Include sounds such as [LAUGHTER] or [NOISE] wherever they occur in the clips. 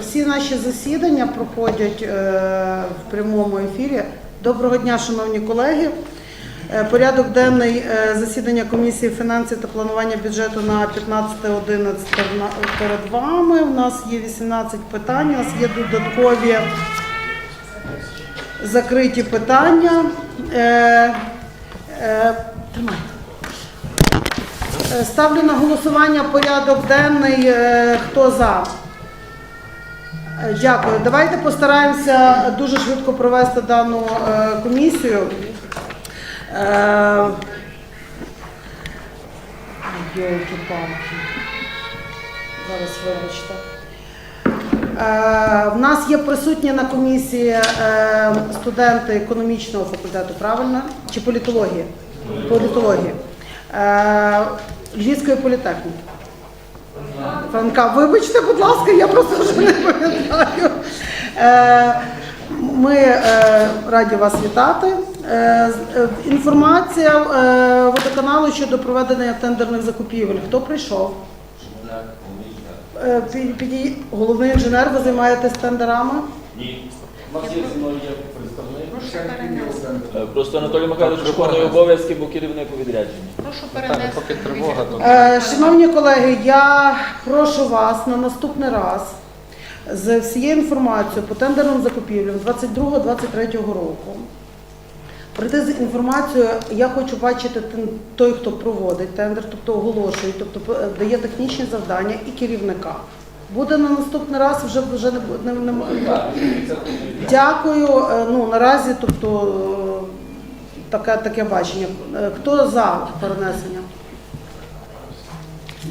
всі наші засідання проходять е, в прямому ефірі. Доброго дня, шановні колеги. Е, Порядок денний е, засідання комісії фінансів та планування бюджету на 15.11 перед вами. У нас є 18 питань, у нас є додаткові закриті питання. Тримайте. Ставлю на голосування порядок денний. Хто за? Е, Дякую. Давайте постараємося дуже швидко провести дану е, комісію. Е. Зараз вибачте. В нас є присутні на комісії студенти економічного факультету, правильно? Чи політології? Політології. Львівської політехніки. Франка, вибачте, будь ласка, я просто вже не пам'ятаю. Е, Ми е, раді вас вітати. Е, Інформація водоканалу щодо проведення тендерних закупівель. Хто прийшов? Головний інженер, ви займаєтесь тендерами? Ні. У нас є зі мною є представник. Е, Просто Анатолій Михайлович виконує обов'язки, бо керівник у відрядженні. Прошу перенести. поки тривога, то Е, Шановні колеги, я прошу вас на наступний раз з всією інформацією по тендерним закупівлям 22-23 року. Прийти з інформацією, я хочу бачити той, хто проводить тендер, тобто оголошує, тобто е, дає технічні завдання і керівника. Буде на наступний раз вже вже не буде. не, не, Дякую. Е, Ну наразі, тобто е, таке таке бачення. Е, Хто за перенесення?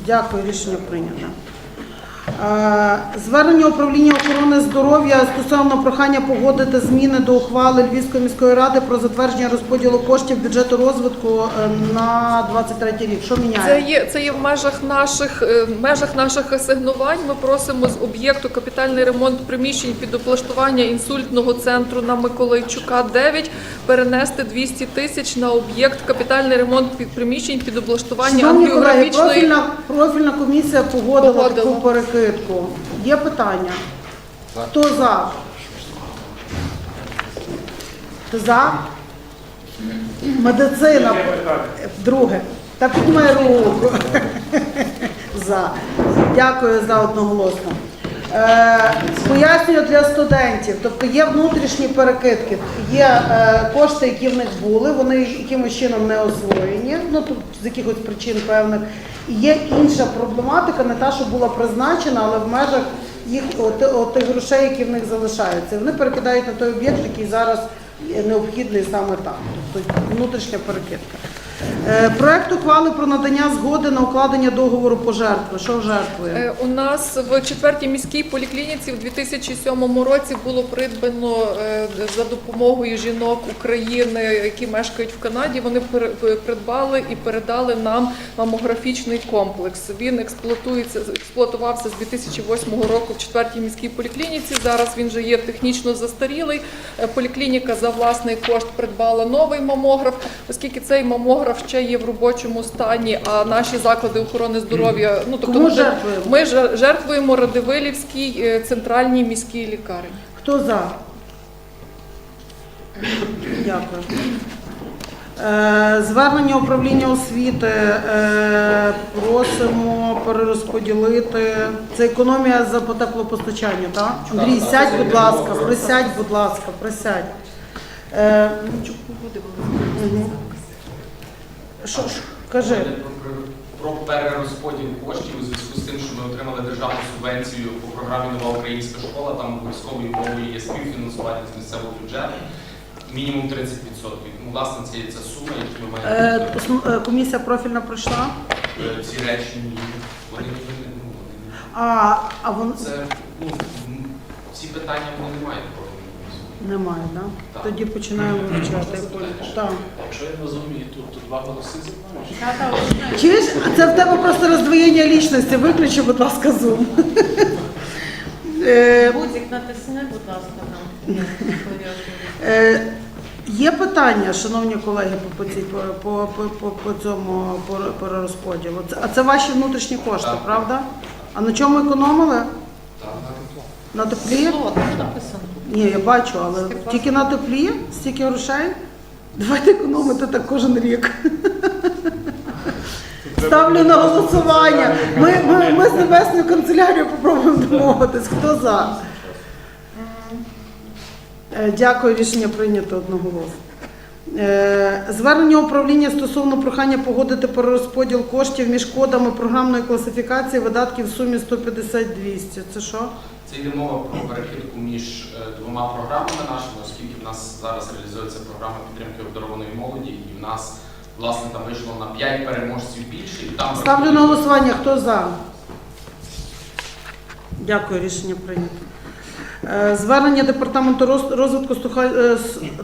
Дякую, рішення прийнято. Звернення управління охорони здоров'я стосовно прохання погодити зміни до ухвали Львівської міської ради про затвердження розподілу коштів бюджету розвитку е, на 23 рік. Що Це є, це є в межах наших е, в межах наших асигнувань. Ми просимо з об'єкту капітальний ремонт приміщень під облаштування інсультного центру на Миколайчука 9 перенести 200 тисяч на об'єкт капітальний ремонт під приміщень під облаштування Шановні колеги, профільна, профільна комісія погодила, Погодила. таку перекидку. Є питання? Хто за? За? Медицина. Друге. Та піднімай руку. [LAUGHS] За. Дякую за одноголосно. Е, пояснюю для студентів, тобто є внутрішні перекидки, є е, кошти, які в них були, вони якимось чином не освоєні, ну тут з якихось причин певних. І є інша проблематика, не та, що була призначена, але в межах їх от, от тих грошей, які в них залишаються. Вони перекидають на той об'єкт, який зараз необхідний саме там, тобто внутрішня перекидка. Е, Проект ухвали про надання згоди на укладення договору пожертви. Що жертвує? Е, У нас в четвертій міській поліклініці в 2007 році було придбано е, за допомогою жінок України, які мешкають в Канаді. Вони придбали і передали нам мамографічний комплекс. Він експлуатується експлуатувався з 2008 року в четвертій міській поліклініці. Зараз він вже є технічно застарілий. Поліклініка за власний кошт придбала новий мамограф, оскільки цей мамограф ще є в робочому стані, а наші заклади охорони здоров'я, ну тобто Кому ми- жертвуємо? ми ж- жертвуємо Радивилівській е, центральній міській лікарні. Хто за? Дякую. Е, Звернення управління освіти е, просимо перерозподілити. Це економія за по теплопостачанню, так? Андрій, сядь, будь ласка, присядь, будь ласка, присядь. Е, мгм. Що ж, кажи. Про перерозподіл коштів у зв'язку з тим, що ми отримали державну субвенцію по програмі Нова українська школа. Там обов'язковою умовою є співфінансування з місцевого бюджету. Мінімум 30%. Тому, власне, це є ця сума, яку ми Е, маємо. ос- е, Комісія профільна пройшла. Е, Ці речі ні, вони ніби не ну, вони А, а вон це ну ці питання вони не мають комісії. Немає, да? Так. Тоді починаємо вивчати. Так. якщо я розумію, тут, тут два голоси займаєш. Чуєш, а це в тебе просто роздвоєння лічності. Виключи, будь ласка, зум. Е, Будь-як натисни, будь ласка, нам. е, Є питання, шановні колеги, по, по, цій- по, по, по, по, цьому перерозподілу. А це ваші внутрішні кошти, Так. правда? А на чому економили? Так. На теплі? Тепло, там написано. Ні, я бачу, але тільки на теплі стільки грошей. Давайте економити так кожен рік. Ставлю на голосування. Ми, ми, ми з небесною канцелярією попробуємо домовитись. Хто за? Е, Дякую, рішення прийнято одноголосно. Е, Звернення управління стосовно прохання погодити перерозподіл коштів між кодами програмної класифікації видатків в сумі 150-200. Це що? Це йде мова про перекидку між е, двома програмами нашими, оскільки в нас зараз реалізується програма підтримки обдарованої молоді, і в нас власне там вийшло на 5 переможців більше, і там Ставлю на голосування. Хто за? Дякую, рішення прийнято. Е, Звернення департаменту розвитку е,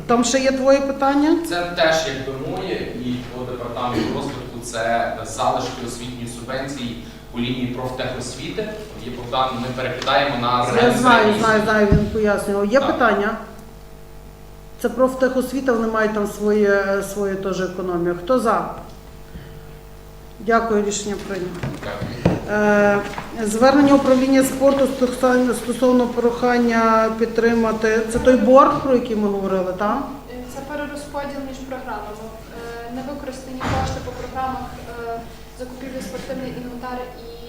Там ще є твоє питання? Це теж якби моє, і по департаменту розвитку це залишки освітньої субвенції по лінії профтехосвіти. Є Богдан, ми перекидаємо на Я знаю, знаю, знаю, він пояснював. Є Так. питання? Це профтехосвіта, вони мають там своє, своє теж економію. Хто за? Дякую, рішення прийнято. Е, Звернення управління спорту стосовно- стосовно прохання підтримати. Це той борг, про який ми говорили, так? Це перерозподіл між програмами. Е, Невикористані кошти по програмах е, закупівлі спортивний інвентар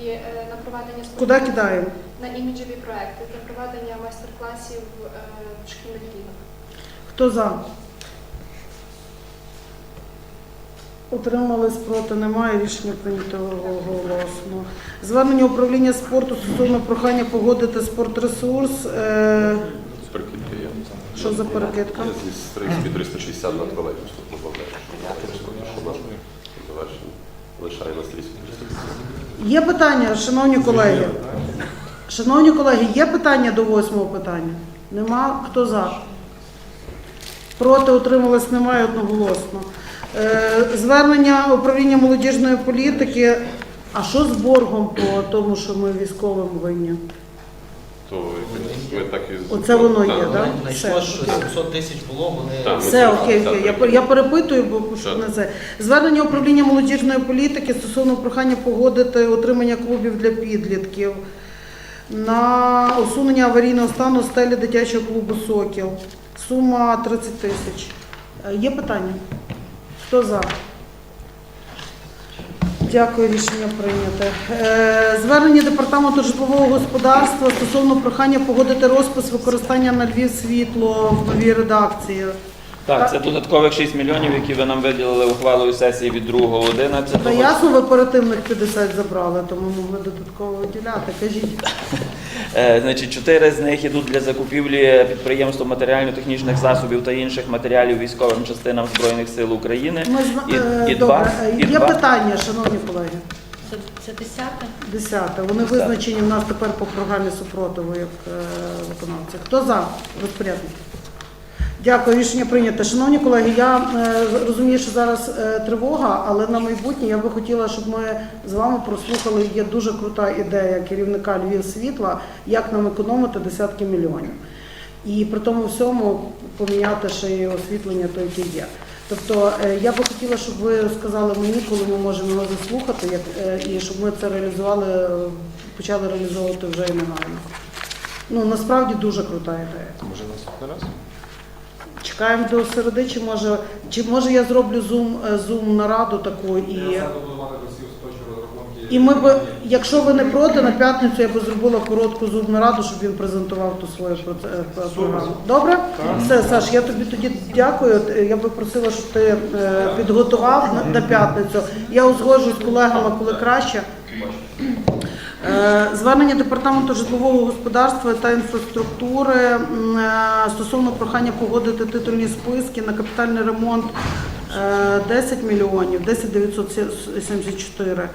і е, на проведення Куди кидаємо? на іміджеві проекти для проведення майстер-класів в шкільних лігах. Хто за? Утримались проти, немає. Рішення прийнято голосно. Звернення управління спорту стосовно прохання погодити спортресурс. Е, Перекидки є. Що за перекидка? Я з 30 360 на тролейбус тут добавляю. Завершено. Лишає на стрічку. Є питання, шановні колеги? Шановні колеги, є питання до восьмого питання? Нема? Хто за? Проти утрималось немає одноголосно. Е, Звернення управління молодіжної політики. А що з боргом по тому, що ми військовим винні? То ми так і Оце воно є, Так. Знайшло, що 700 тисяч було, вони Так. Все окей, окей. Я, пер- я перепитую, бо щоб не це. Звернення управління молодіжної політики стосовно прохання погодити отримання клубів для підлітків на усунення аварійного стану стелі дитячого клубу Сокіл. Сума 30 тисяч. Е, Є питання? Хто за? Дякую, рішення прийнято. Е, Звернення департаменту житлового господарства стосовно прохання погодити розпис використання на Львів світло в новій редакції. Так, це додаткових 6 мільйонів, які ви нам виділили ухвалою сесії від 2.11. Та ясно, ви оперативних 50 забрали, тому могли додатково виділяти. Кажіть. Е, Значить, чотири з них ідуть для закупівлі підприємства матеріально-технічних засобів та інших матеріалів військовим частинам Збройних сил України. Ми зна- І- е, і Добре, два- е, і є два. питання, шановні колеги. Це, це десяте? Десяте. Вони визначені в нас тепер по програмі супротиву як е, виконавці. Хто за розпорядник? Дякую, рішення прийнято. Шановні колеги, я е, розумію, що зараз е, тривога, але на майбутнє я би хотіла, щоб ми з вами прослухали. Є дуже крута ідея керівника Львів світла, як нам економити десятки мільйонів. І при тому всьому поміняти ще й освітлення, то яке є. Тобто е, я би хотіла, щоб ви сказали мені, коли ми можемо його заслухати, як, і щоб ми це реалізували, почали реалізовувати вже і негайно. Ну насправді дуже крута ідея. Може наступний раз? Чекаємо до середи, чи може, чи може я зроблю зум, е, зум нараду таку і. І ми б, якщо ви не проти, на п'ятницю я би зробила коротку зум нараду, щоб він презентував ту свою е, програму. Добре? Все, Саш, я тобі тоді дякую. Е, Я би просила, щоб ти підготував на, на п'ятницю. Я узгоджу з колегами, коли краще. Е, Звернення департаменту житлового господарства та інфраструктури е, стосовно прохання погодити титульні списки на капітальний ремонт е, 10 мільйонів, 10 974.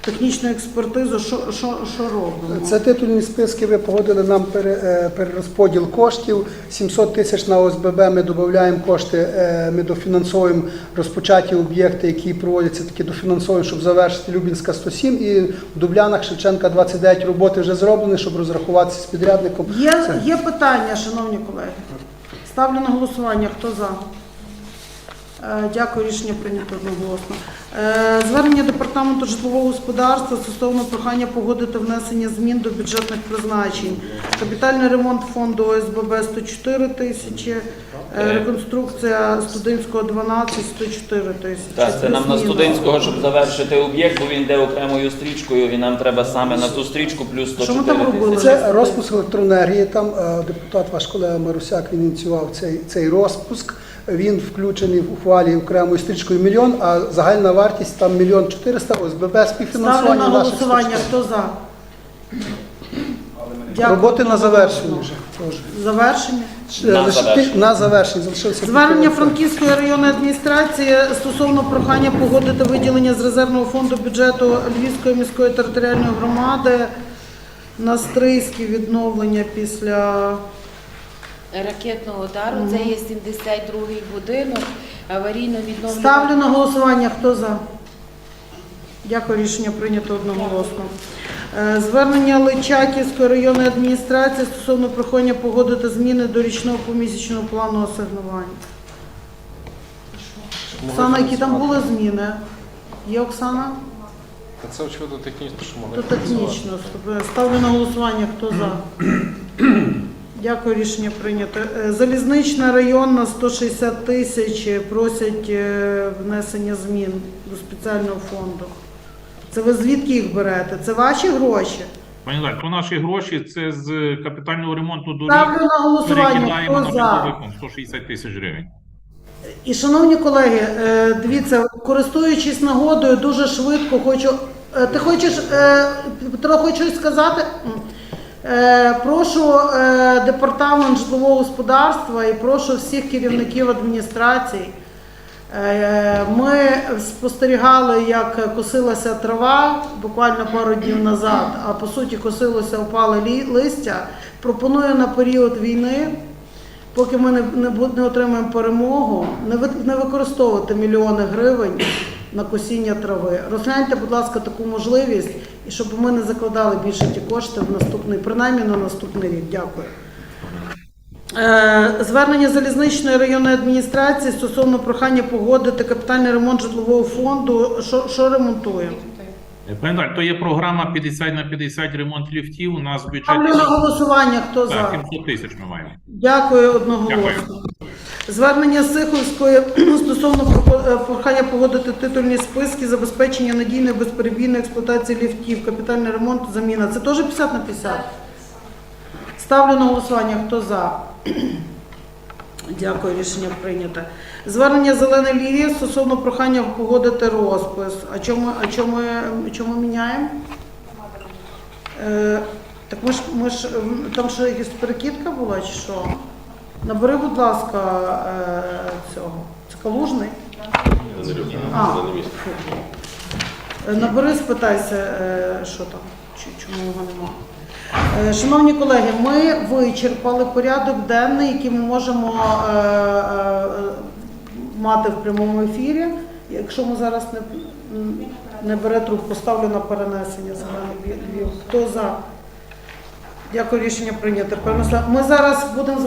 Технічну експертизу, що, що, що робимо? Це титульні списки. Ви погодили нам е, перерозподіл коштів. 700 тисяч на ОСББ. Ми додаємо кошти. е, Ми дофінансуємо розпочаті об'єкти, які проводяться такі дофінансуємо, щоб завершити Любінська 107 і в Дублянах Шевченка 29 роботи вже зроблені, щоб розрахуватися з підрядником. Є, є питання, шановні колеги. Ставлю на голосування. Хто за? Е, Дякую, рішення прийнято одноголосно. Е, Звернення департаменту житлового господарства стосовно прохання погодити внесення змін до бюджетних призначень. Капітальний ремонт фонду ОСББ 104 тисячі, е, реконструкція студентського 12 104 тисячі. Так, це нам на студентського, щоб завершити об'єкт, бо він йде окремою стрічкою, і нам треба саме на ту стрічку плюс Що ми там 104 робили? тисячі. Це розпуск електроенергії. Там депутат, ваш колега Марусяк, він ініціював цей, цей розпуск. Він включений в ухвалі окремою стрічкою мільйон, а загальна вартість там мільйон чотириста, ОСББ Ставлю співфінансування на наших голосування. 104. Хто за? Дякую. Роботи на завершенні вже. теж. Завершення. На лише завершення. На залишилося Звернення. Франківської районної адміністрації стосовно прохання погодити виділення з резервного фонду бюджету Львівської міської територіальної громади на стрийські відновлення після Ракетного удару. Це є 72-й будинок, аварійно відновлення. ставлю на голосування. Хто за? Дякую, рішення прийнято одноголосно. Е, Звернення Личаківської районної адміністрації стосовно прохання погодити зміни до річного помісячного плану асигнувань. Оксана, які там були зміни? Є Оксана? Та це очевидно технічно, що могли То технічно. Ставлю на голосування. Хто за? [CLEARS THROAT] Дякую, рішення прийнято. Е, Залізнична районна 160 тисяч просять е, внесення змін до спеціального фонду. Це ви звідки їх берете? Це ваші гроші? Пані Лаль, то наші гроші це з капітального ремонту доріг. Ставлю на голосування. Хто на за? фонд 160 тисяч гривень. І, шановні колеги, е, дивіться, користуючись нагодою, дуже швидко хочу. е, Ти хочеш е, Петро, хочеш сказати? Е, Прошу е, департамент житлового господарства і прошу всіх керівників адміністрацій. Е, Ми спостерігали, як косилася трава буквально пару днів назад, а по суті косилося опале листя. Пропоную на період війни поки ми не, отримаємо перемогу, не використовувати мільйони гривень на косіння трави. Розгляньте, будь ласка, таку можливість, і щоб ми не закладали більше ті кошти в наступний, принаймні на наступний рік. Дякую. Е, Звернення залізничної районної адміністрації стосовно прохання погодити капітальний ремонт житлового фонду. Що, що ремонтуємо? Е, то є програма 50 на 50 ремонт ліфтів. У нас в Ставлю бюджеті на голосування. Хто за? так, 700 тисяч ми маємо. Дякую одноголосно. Звернення Сиховської стосовно е, прохання погодити титульні списки забезпечення надійної безперебійної експлуатації ліфтів, капітальний ремонт, заміна. Це теж 50 на 50? Ставлю на голосування. Хто за? Дякую, рішення прийнято. Звернення Зеленої лілії стосовно прохання погодити розпис. А чому, а чому, чому міняємо? Е, так ми ж, ми ж там що якась перекидка була чи що? Набери, будь ласка, е, цього. Це калужний? А. За не місце. Е, Набери, спитайся, е, що там, чи- чому його нема. Е, Шановні колеги, ми вичерпали порядок денний, який ми можемо е, е, е, мати в прямому ефірі. Якщо ми зараз не, м, не бере трубку, ставлю на перенесення Львів. Хто за? Дякую, рішення прийнято. Ми зараз будемо з вами.